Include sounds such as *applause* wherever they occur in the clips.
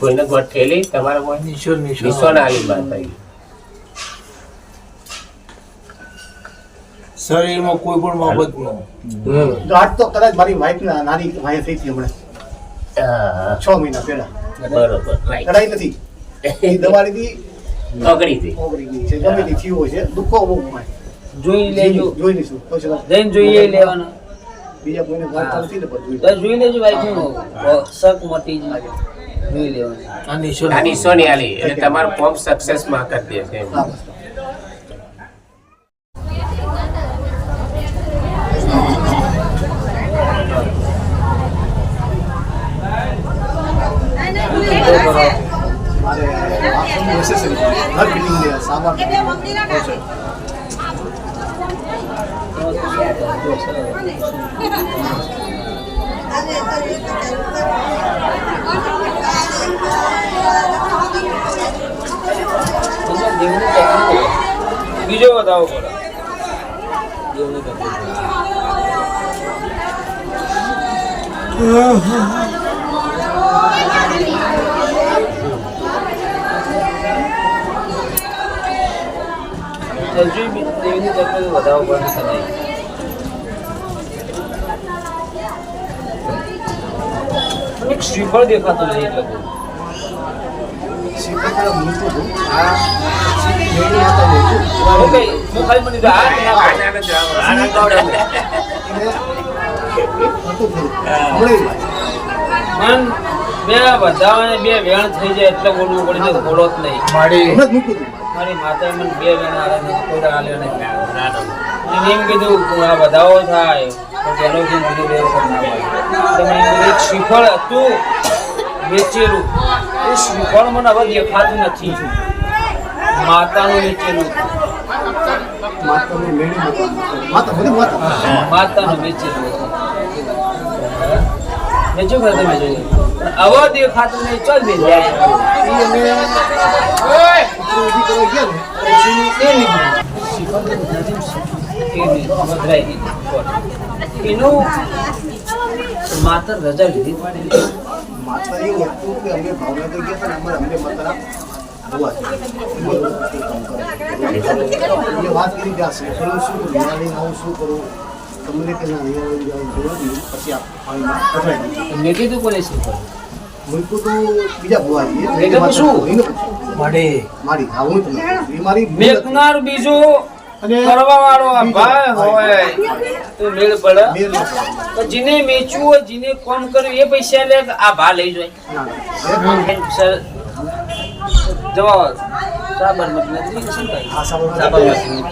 કોઈને ગોઠેલી તમારા કોઈ નિશો નિશોન આલી માતા શરીરમાં કોઈ પણ બાબતનો આજ તો કદાચ મારી વાઈફ નાની વાઈફ થઈ હતી હમણાં. છ મહિના પહેલા. બરોબર રાઈટ નથી. એ દવા લીધી ઓગળી હતી ઓગળી ગઈ છે. ગમે તે થયું હોય છે. દુઃખો બહુ જોઈ લેજો. જોઈ લઈશું. પછી જઈને જોઈએ લેવાના. બીજા કોઈને વાત ચાલતી ને પણ જોઈ લેજો ભાઈ શક મટી જાય જોઈ લેવાનું. આ નિશોર આલી એટલે તમારું ફોર્મ સક્સેસમાં કરી દેશે હજુ બી દેવની તકલીફ વધાવો પડે ને કદાચ. એક શ્રીફળ દેખાતું નહીં એટલે બહુ. શીખર તરફ મૂકું છું. આ શીખી મેળી માતા મૂકું. હું કઈ હું ખાલી મને બે વધાવાને બે વેણ થઈ જાય એટલે બોલવું પડે છે બોલો જ નહીં છું. મારી માતા મને બે વેણ આવે ને કોઈ આલ્યો નહીં એમ કીધું આ વધાવો થાય તો પેલો કેમ કીધું બે વખત ના પાડે તો મેં કીધું એક શ્રીફળ હતું વેચેલું એ શ્રીફળ મને હવે દેખાતું નથી માતાનું હતું. માતાની માતા. માતા, માતા. માતાનું ખરું તમે જોયું? હવે દેખાતું નહીં ચલ બે ઈ અમે ઉપરી ઊભી કરવા ગયા ને, એ લીધું શિખર નથી એનું માત્ર રજા લીધી. માતા એવું હતું કે અમે ભાવનગર ગયા હતા ને અમારે અમને માતાના વાત કરી શું કરું હું શું કરું? તમને કે ના જાઉં પછી આ પાણીમાં મેં કીધું કોને તો બીજા પૂછું. માડી મારી. હા હું તમને મારી. મેકનાર બીજો કરવા વાળો આ ભાઈ હોય. તો મેળ પડે. તો જેને વેચવું હોય જેને કોમ કર્યું એ પૈસા લે આ ભા લઈ જાય. ના, ના. એ સર જવા સાબરમતી કે શું? આ સાબરમતી. સાબરમતી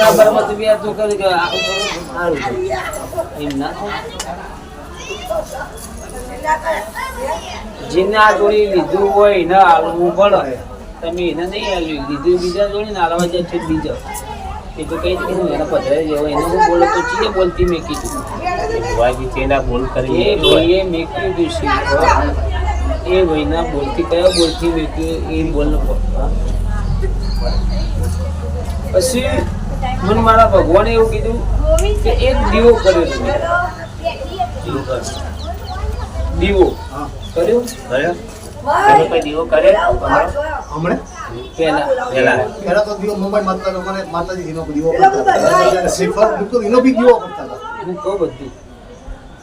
સાબરમતી બી તો કરી કે આ સારું છે. એમ ના. જેને જોડી લીધું હોય એને હાલવું પડે તમે એને નહીં હાલ્યું લીધું બીજા જોડી ને હાલવા જાય છે બીજો એ તો કઈ કીધું એને પધરાઈ જેવો એને હું બોલો તો ચીએ બોલતી મેં કીધું ભુવાજી તેના બોલ કરી એ મેક્યું હતું શીખવા એ ભાઈના બોલથી કયો બોલથી મેક્યું એ બોલ પછી મને મારા ભગવાને એવું કીધું કે એક દીવો કર્યો તમે દીવો હા. કર્યો? તમે દીવો કરે હમણાં? પેલા. પેલા. પહેલા તો દીવો મુંબઈ માતા લોકોને માતાજી દીવો કરતા હતા. શ્રીફળ એનો બી દીવો કરતા હતા. હું કહું બધું.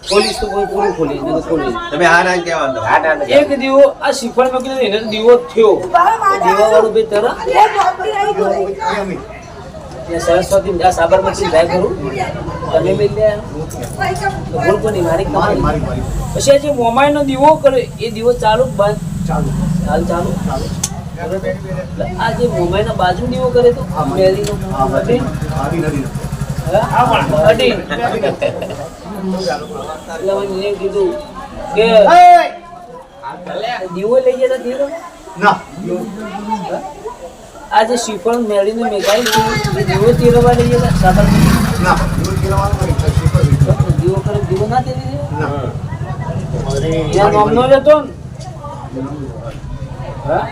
પોલીસ તો કોઈ પૂરું ખોલી નહીં તો ખોલી. તમે આ ના કહેવાનું હા, ના, ના. એક દીવો આ શિફળમાં કીધું એને દીવો થયો. દીવા વાળું ભાઈ તરત ને સરસ્વતી આ સાબરમતી જાય કરું તમે ભૂલ કોની? મારી મારી કમાણી. પછી આ જે મોમાઈનો દીવો કરે એ દીવો ચાલુ બંધ? ચાલુ. હાલ ચાલુ? ચાલુ. આ જે મોમાઈના બાજુ દીવો કરે તો હા, મારી. હા, અઢી? એટલે મને કીધું કે દીવો લઈ આ જે શ્રીફળ મેળીને મેઘાઈ દીવો તીરવા લઈ ગયા દીવો કેળવવાનો તો દીવો ના તેરી હા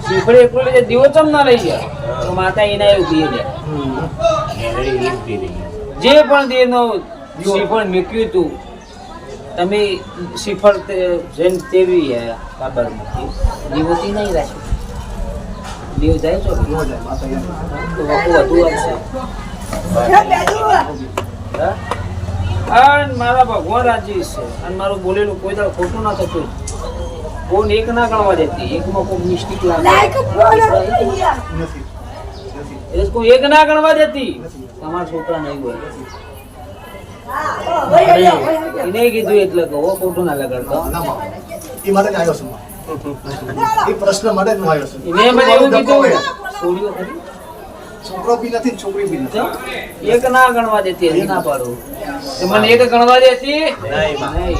શ્રીફળ એકલો દીવો ચમ ના લઈ જાય માતા એના એવું દે. જે પણ દેનો શ્રીફળ મૂક્યું હતું તમે શ્રીફળ જૈન તેવી હે બાબરમાંથી દીવતી નહીં રાખી દીવ જાય છો. તો વકુ વધુ આવશે. હા? અને મારા ભગવાન રાજી છે. અને મારું બોલેલું કોઈ દાળ ખોટું ના થતું. કોણ એક ના ગણવા દેતી. એકમાં કોઈ મિસ્ટેક લાગે. નથી નથી. એટલે કોઈ એક ના ગણવા દેતી. તમારા છોકરા નહીં હોય એને કીધું એટલે કહો ખોટું ના લગાડતો. ના એ માટે જ આવ્યો છું. એ પ્રશ્ન માટે જ આવ્યો છું. એને મને એવું કીધું હોય. છોકરો બી નથી છોકરી બી નથી. એક ના ગણવા દેતી હજી ના પાડું. મને એક ગણવા દેતી નહીં, નહીં.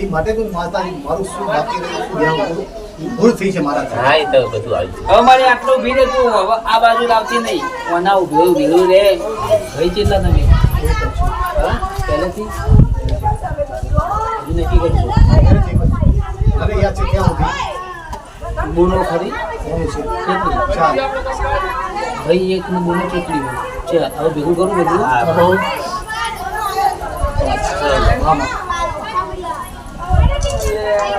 એ માટે હું માતાજી મારું શું બાકી રહ્યું ભૂલ થઈ છે મારા હા એ તો બધું આવી હવે મારી આટલો ભીડ હતું હવે આ બાજુ લાવતી નહીં. કોના ઉભેલું ભીડું રે. ભાઈ કેટલા તમે? પહેલેથી? નક્કી કરજો. અરે યાદ છે ક્યાં ઊભી? બોનો ખરી? છે. કેટલી ભાઈ એક નું બોનો કેટલી હોય. છે હવે ભેગું કરું બધું? હા હા.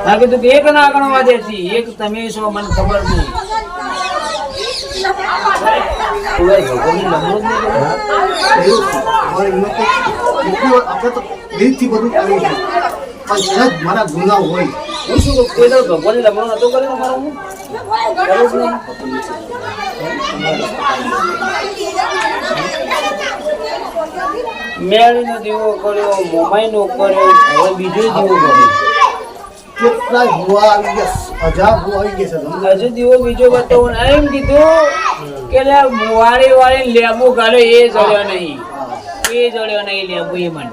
માં. તું કીધું કે એક ના ગણવા દેતી એક તમે છો મને ખબર નહીં. તો તો મારા ગુનાહ હોય. હું શું કોઈ દાડો ભગવાનની લમણો નતો કર્યો મારો હું? મેળીનો દીવો કર્યો મોમાઈનો કર્યો હવે બીજો દીવો કર્યો. કેટલાય ભૂવા આવી ગયા? હજાર ભૂવા આવી ગયા છે હજુ દીવો બીજો બતાવો ને. એમ કીધું કે લે મુવાડી વાળી લેબુ ગાલે એ જળ્યો નહીં. એ જળ્યો નહીં લેબુ એ મને.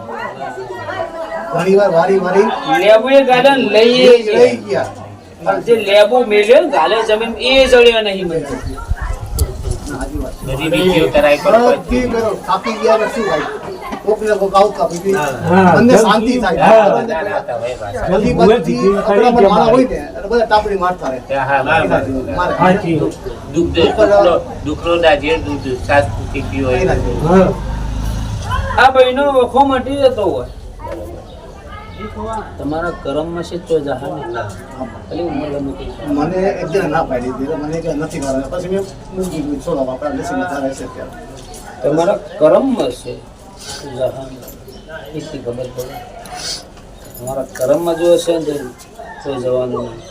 ઘણી વાર વારી વારી લેબુ એ લઈ ગયા. જે લેબુ મેળ્યો ગાલે જમીન એ જળ્યો નહીં મને. કરાય પણ કાપી ગયા શું ભાઈ? કોક મને શાંતિ થાય. ના હતા ભાઈ પાછા. જલ્દી બધી દીધી અકળામણ કરી હોય ને એટલે બધા તાપડી મારતા રહે. મારે, મારે. મારે. સાચી દુઃખ દુઃખનો દુઃખનો દાજે દૂધ સાસ ફૂટી પીવો આ ભાઈનો વખો મટી જતો હોય. તમારા કરમમાં છે તો જહા નહીં ખાલી ઉંમર મને એકદમ ના પાડી દીધી. મને કે નથી કરવાનું. પછી મેં મૂકી દીધું. છોડો આપણા લસીમાં થાય છે તમારા કરમમાં. એટલી ખબર પડે. અમારા કરમમાં જો હશે ને તો જવાનું નહીં.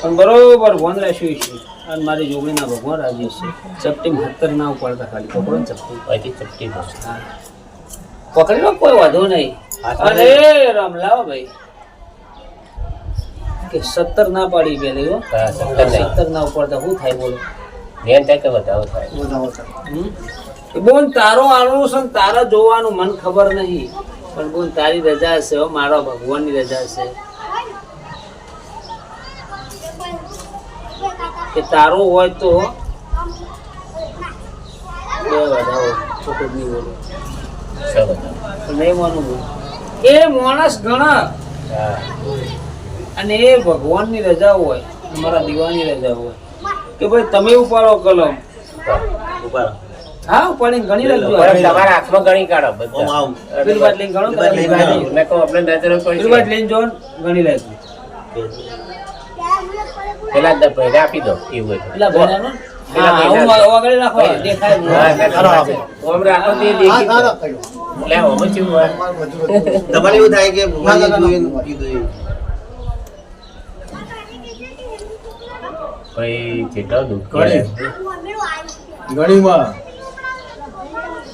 પણ બરોબર ફોન રાખ્યું છે. અને મારી જોગણીના ભગવાન રાજી છે. ચપટી સત્તર ના ઉપાડતા ખાલી પકડો ને ચપટી? અહીંથી ચપટી હા. પકડી લો કોઈ વાંધો નહીં. અરે રમલાવ ભાઈ. કે સત્તર ના પાડી પેલી હો. સત્તર ના ઉપાડતા શું થાય બોલો? ધ્યાન થાય કે વધારો થાય? વધારો થાય. બોન, તારો આવું છે તારા જોવાનું મન ખબર નહીં. પણ બોન, તારી રજા છે મારા ભગવાનની રજા છે કે તારો હોય તો બે વધાવો છોકરો નહીં બોલો. નહીં માનું બોલ. એ માણસ ઘણા. અને એ ભગવાનની રજા હોય, અમારા દીવાની રજા હોય. કે ભાઈ તમે ઉપાડો કલમ. ઉપાડો. હા પણ ઘણી તમારા હાથમાં ગણી કાઢો બધા. પેલી વાત લઈને ગણો કલમ લઈને હા, ગણી. મેં કહું આપણે નજરો પડી. વાત લઈને જો ઘણી રાખજો. પેલા દ- ભેડા આપી દો એવું પેલા તમારે થાય કે ભાઈ જેટલો દુઃખ કરે. ઘણીમાં.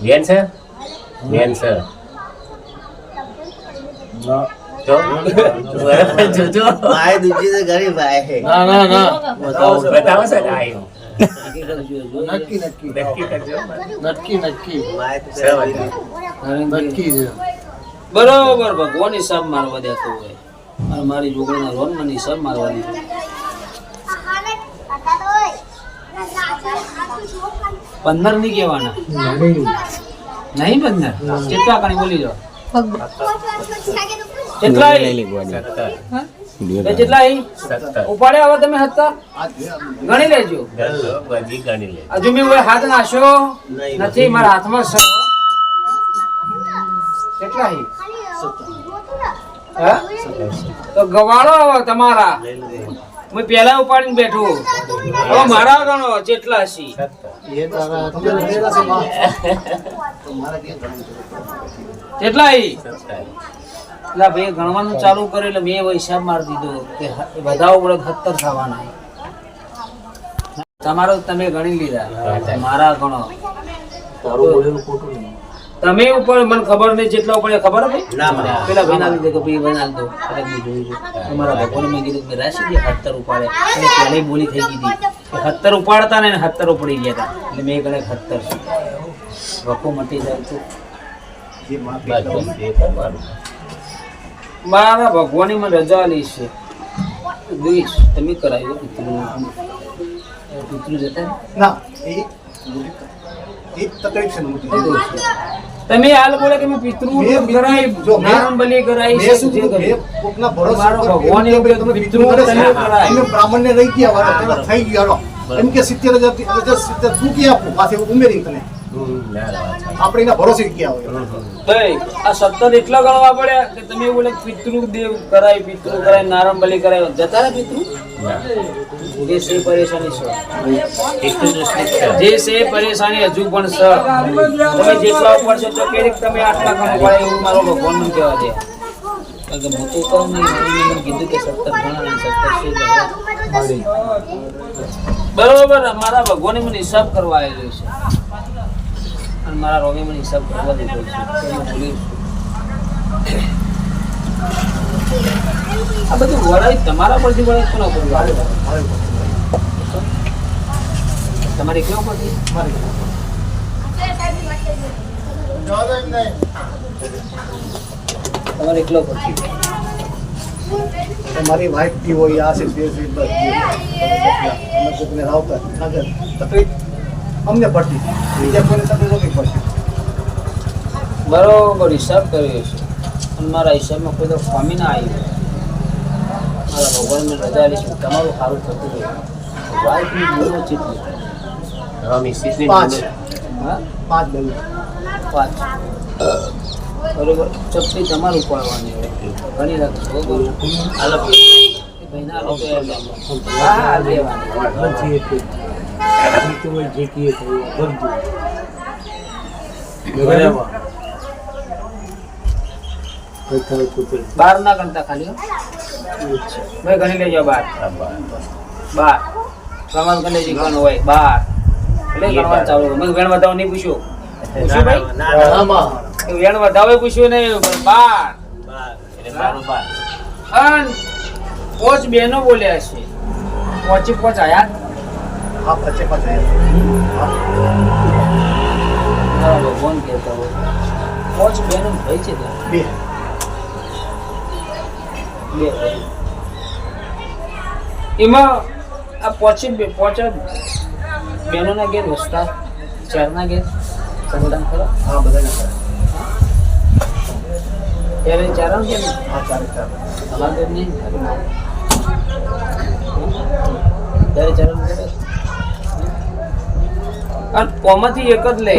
બેન છે બેન છે બરાબર ભગવાન હિસાબ મારવા દેતો હોય. અને મારી જોગણીના રોન મને હિસાબ મારવાની પંદર નહીં કહેવાના. નહીં પંદર? કેટલા કણી? બોલી કેટલા ઉપાડે હવે તમે હતા ગણી લેજો. હજુ મેં હાથ નાશો? નથી મારા હાથમાં છે? કેટલા હી? તો ગવાળો તમારા. હું પેલા ઉપાડીને બેઠો હવે મારા ગણો જેટલા છે? કેટલા એટલે ભાઈ ગણવાનું ચાલુ કર્યું એટલે મેં એવો હિસાબ મારી દીધો કે બધા ઉપડે સત્તર થવાના. તમારો તમે ગણી લીધા મારા ગણો તારું ખોટું તમે ઉપર મને ખબર નહીં જેટલા ઉપર ખબર હતી? ના મને. પેલા ભાઈ ના લીધે કે ભાઈ ભાઈ ના લીધો એટલે મેં જોયું છે. તમારા ભગવાન મેં કીધું કે રાશિ કે હત્તર ઉપાડે. અને પહેલી બોલી થઈ ગઈ હતી કે હત્તર ઉપાડતા ને હત્તર ઉપડી ગયા હતા. એટલે મેં ગણે હત્તર વખો મટી જાય તો. માં મારા. ભગવાનની મને રજા આલી છે. જોઈશ તમે કરાવ્યો પિતૃ પિતૃ જતા ના તકલીફ છે. તમે હાલ બોલે કે મેં પિતૃ કરાઈ નારાયણ બલી મેં શું જે? કર્યું. કોકના ભરોસે ભગવાન એ એવું કે કે તમે પિતૃ તમે કરાય. એને બ્રાહ્મણને રહી ગયા વાળા, તમે થઈ ગયા. એમ કે સિત્તેર હજાર થી- હજાર સિત્તેર તું ક્યાં આપું પાછી ઉમેરી તને. આપણે એના ભરોસે ગયા હોય? ભાઈ આ સત્તર એટલા ગણવા પડ્યા કે તમે બોલે પિતૃ દેવ કરાય પિતૃ કરાય નારમ બલી કરાય. જતા પિતૃ? જે છે પરેશાની છે. એટલું જ ઉષ્ણિત છે. જે છે પરેશાની હજુ પણ છે. તમે જેટલા ઉપર છો તો કેરીક તમે આટલા ગણો પડે એવું મારો ભગવાન મને કહેવા દે. કારણ કે હું તો કહું નહીં મને કીધું કે સત્તર ગણા સત્તર બરોબર મારા ભગવાને મને હિસાબ કરવા આવેલો છે. અને મારા રોગે મને હિસાબ કરવા દીધો છે. આ બધું વડાઈ તમારા પરથી વડાઈ કોના પર? તમારે કેવું પરથી? તમારે એકલો પરથી. મારી વાઈફથી હોય, આ છે, તે બસ. અમે કોકને રાવતા તકલીફ અમને પડતી બીજા કોઈને તકલીફ નથી પડતી બરોબર હિસાબ કર્યો છે. અને મારા હિસાબમાં કોઈ તો ખામી ના આવી. મારા ભગવાનને રજા લઈશ તમારું સારું થતું હોય વાઇફની ભૂલો ચીટલી હવે પાંચ. હા? પાંચ પાંચ. બરોબર. ચપટી તમારું પડવાની હોય ઘણી રાખો બરોબર હાલો. ભાઈના લોકો એમ એમ. હા હા લેવાની એટલું હોય જે કીએ બધું થાય કૂતરે બાર ના ગણતા ખાલી ભાઈ ગણી લેજો બાર. બાર. તમારે ગણે જે હોય બાર. એટલે ગણવા ચાલુ મેં વેણ વધાવ નહીં પૂછ્યું. પૂછ્યું ભાઈ? ના, ના, ના. આમાં કે વેણ વધાવે પૂછ્યું નહીં પણ બાર. બાર. પાંચ પોચ બેનો બોલ્યા છે. પોચી પોચ આયા? હા પચે પાંચ ભગવાન કહેતા હોય. પોચ બેન ભાઈ છે બે. બે. એમાં આ પોચી પોચ બેનોના ઘેર વસતા ચારના ઘેર? સંગઠન ખરા? હા બધાને ખરા. ત્યારે ચારણ કે હા ચારે ચાર. તમારા નહીં ત્યારે કરે અને કોમાંથી એક જ લે?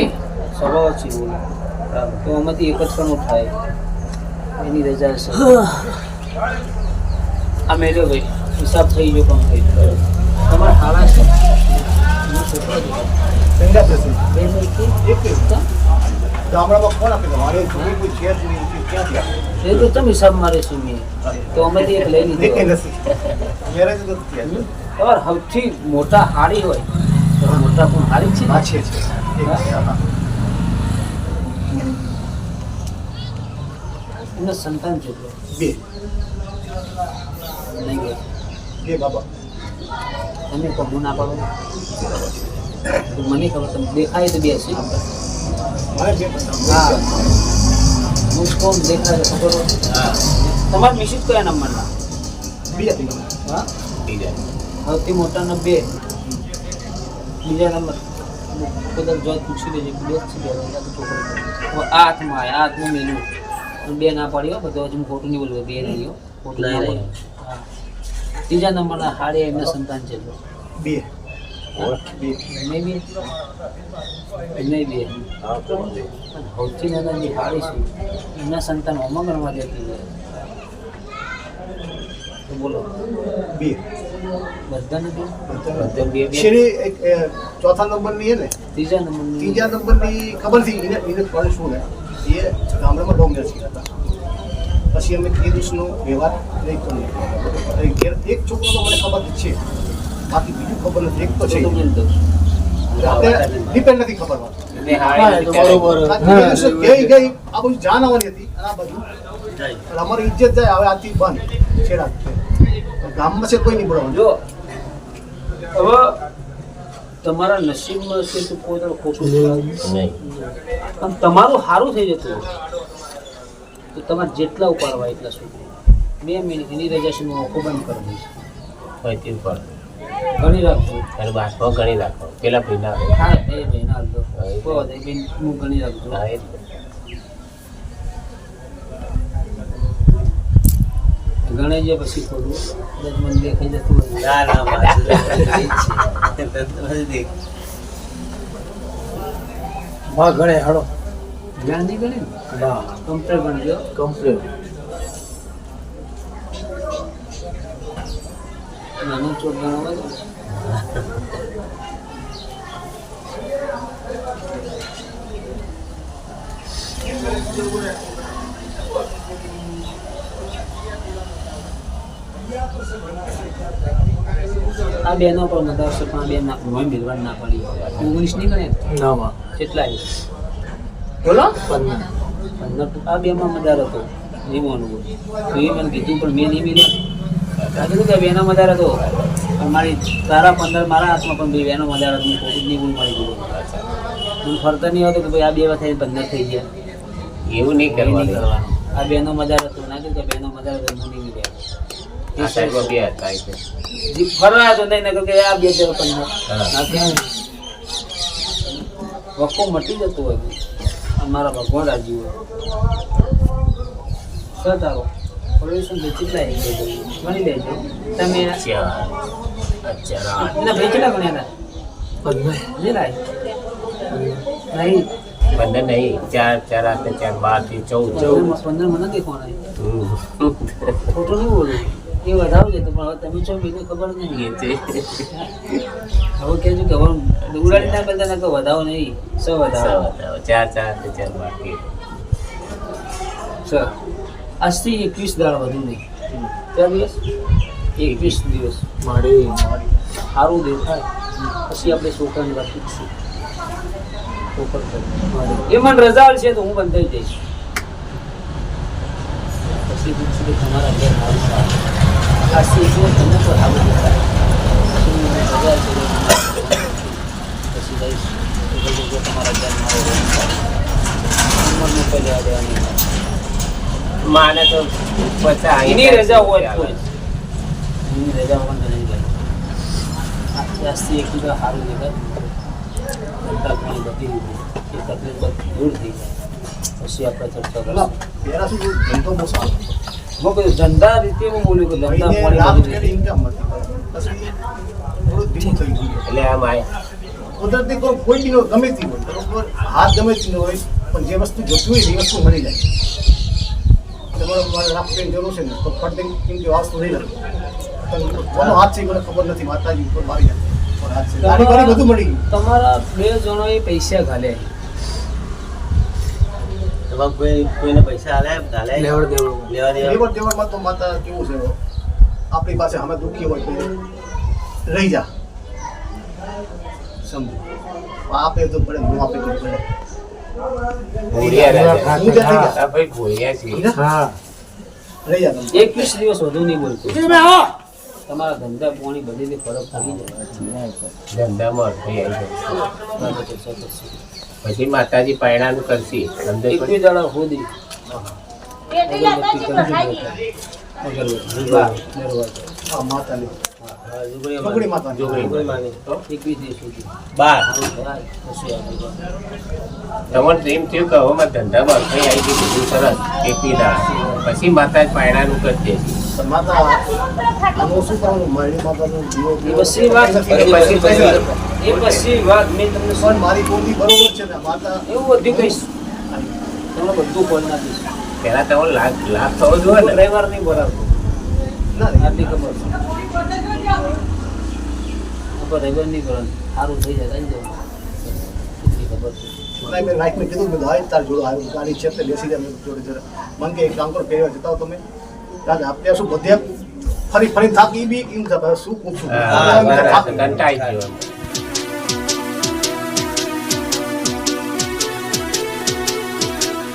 સ્વભાવ છે. તો આમાંથી એક જ પણ ઉઠાય એની રજા છે *sighs* આ મેળ્યો ભાઈ. હિસાબ થઈ ગયો પણ થઈ ગયો તમારે હાલા છે. મોટા હાડી હોય. મોટા પણ હાડી છે? છે છે. એમને સંતાન કેટલો બે. નહીં ગયો. બે બાબા. તમે ના પાડો મને ખબર તમે દેખાય તો બે છે. હા. હું કોણ દેખાય ખબર તમારા મિસિસ કયા નંબરના? બે હતી હા. સૌથી મોટાના બે. બીજા નંબર કદાચ જોત પૂછી લેજે કે બે છે બે તો છોકરો આ હાથમાં આયા, આ હાથમાં મેલ્યું બે ના પાડ્યો બધો હજુ ખોટું નહીં બોલવું બે નહીં ખોટું નહીં, રહ્યો. ત્રીજા નંબરના હાડે એમને સંતાન છે બે બે નહીં બે એમને બી સૌથી નાના જે હારી છે એમના સંતાન હોમાં ગણવા દેતી બોલો બે બધાને બી બધે બે બે. શેરી એક એ, ચોથા નંબરની ને ત્રીજા નંબરની. ત્રીજા નંબરની ખબર હતી એને એને પણ શું ને? એ ગામડામાં ડોંગર હતા પછી અમે તે દિવસનો વ્યવહાર નહીં કર્યો એક એક છોકરો તો મને ખબર છે. બાકી બીજું ખબર નથી. એક તો છે. ડિપેન્ડ નથી ખબર વાત. ને હારી બરોબર. આ ગઈ ગઈ આ બધું જાન આવવાની હતી. અને આ બધું એટલે અમારી ઇજ્જત જાય હવે આથી બંધ. છેડા. ગામમાં છે કોઈ નહીં બોલવાનું જો હવે તમારા નસીબમાં છે તો કોઈ તરફ ખોટું નહીં. પણ તમારું સારું થઈ જતું તો તમારે જેટલા ઉપાડવા એટલા સુધી બે મિનિટ એની રજા છે હું આંખો બંધ કરી દઈશ. હોય તે ઉપાડ ઘણી રાખજો અને બાસમાં ગણી રાખો પેલા પીના હા એ ભાઈ ના કોઈ હું ઘણી રાખજો હા એ જ. ગણે પછી થોડું. કદાચ મને દેખાઈ જતું ના ના માં ગણે હાડો ગાંધી ગણે ના? કમ્પ્યુટર ગણજો કમ્પ્લીટ. નાનો ચોટ ગણવા આ બેનો પણ મદાર છે પણ આ બેન ના મોય મિલવા ના પડી ઓગણીસ નહીં ગણે? ના કેટલા છે? બોલો? પંદર. પંદર તો આ બેમાં મદાર હતો. જીવવાનું તો એ મને કીધું પણ મેં નહીં મિલ્યા આ કીધું કે બેનો મદાર હતો. પણ મારી તારા પંદર મારા હાથમાં પણ બે બેનો મદાર હતો. હું જ નહીં બોલ મારી હું ફરતો નહીં આવતો કે ભાઈ આ બે વાર થઈ પંદર થઈ ગયા. એવું નહીં એવું કરવાનું. કરવાનું. આ બેનો મદાર હતો. ના કીધું કે બેનો મદાર હતો હું નહીં મિલ્યા આ સાઈડમાં બે હતા એટલે. જી ફરવા તો નહીં નકર કે આ બે. આ ક્યાં? વક્કો મટી જતો હોય. અમારા ભગવાન રાજી હોય સર તારો પોલ્યુશન કેટલા. ગણી લેજો. તમે ચાર અચ્છા. આઠ. ભાઈ કેટલા ગણ્યા હતા? નહીં. પંદર નહીં. ચાર ચાર આઠ ચાર બારથી ચૌદ. પંદર પંદર મને દેખવાના. ખોટું નહીં બોલું? એ વધારો તો પણ હવે તમે છો બીજું ખબર નહીં. કે છે. હવે કહેજો કે હવે ઉડાડી ના કરતા ના વધાવો નહીં. સો વધાવો ચાર ચાર ને ચાર બાકી. સર આજથી એકવીસ દાળ વધુ નહીં. ચાર દિવસ? એકવીસ દિવસ. મારે સારું દેખાય. પછી આપણે છોકરાને રાખીશું છોકર એ મને રજા છે તો હું બંધાઈ જઈશ. પછી પૂછું કે તમારા ઘેર સારું સારું એક દિવસ તમને તો સારું દેખાય પછી તો પછી જઈશ તો. કે તમારા ઘેર મારો. ઉંમરનું કોઈ લેવા દેવા નહીં થાય. માને તો પચાસ એની રજા હોય એની રજા હોય તો નહીં જાય. આજથી એક બીજા સારું દેખાય. બધી એ તકલીફ બધી દૂર થઈ જાય. પછી આપણે ચર્ચા કરીશું. થયું? ધંધો રીતે હું બોલ્યું કે ધંધા પાણી એટલે આમ આય કુદરતી કોઈ કોઈ બી હોય, ગમે તે હોય બરોબર? હાથ ગમે તે હોય પણ જે વસ્તુ જોતી હોય એ વસ્તુ મળી જાય. તમારે મારે રાખવાની જરૂર છે ને તો ફટ દઈને કેમ કે વાસ્તુ થઈ લાગે કોનો હાથ છે મને ખબર નથી માતાજી ઉપર મારી હાથ છે. બધું મળી ગયું. તમારા બે જણોએ પૈસા ઘાલ્યા કોઈ કોઈને પૈસા આલે લેવડ દેવડ. લેવા દેવા લેવડ દેવડમાં તો માતા કેવું છે? આપણી પાસે અમે દુઃખી હોય તો રહી જા. સમજો. આપે તો પડે હું આપે તો પડે. એકવીસ દિવસ વધુ નહીં બોલતું. તમારા ધંધા પાણી બધી રીતે ફરક પડી જાય. ધંધામાં અડધી આવી જાય. કરશું. પછી માતાજી પાયણાનું કરશે. ધંધો એકવી દાડા હોદી. બાર. તમારે ડ્રીમ થયું કે હવે ધંધામાં અડધી આવી ગઈ બધું સરસ. એકવી દાડા પછી માતાજી પાયણાનું કરી દે પણ માતા આનું શું કરવાનું મારી માતાનું જીવો વાત પછી પછી એ પછી વાત મેં તમને પણ મારી કોની બરોબર છે ને માતા એવું બધું કહીશ. તમને બધું નાખીશ પેલા તમારો લાભ લાભ થવો જોઈએ ડ્રાઈવર નહીં બરાબર ના આટલી ખબર ડ્રાઈવર નહીં બરાબર સારું થઈ જાય થઈ જાય એટલી ખબર છે. મેં કીધું મેં કીધું, હાલ તાર જોડો આવ્યો ગાડી છે તે બેસી જાય મેં જોડે જરા. મને કે એક કામ કરો પહેરવા જતા તમે. કારણ આપણે શું બધે ફરી ફરી થાકી ઈ બી એમ થાય શું પૂછું. કંટાળી ગયો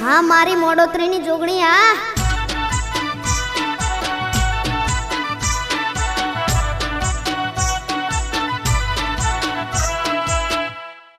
હા મારી મોડોતરીની જોગણી આ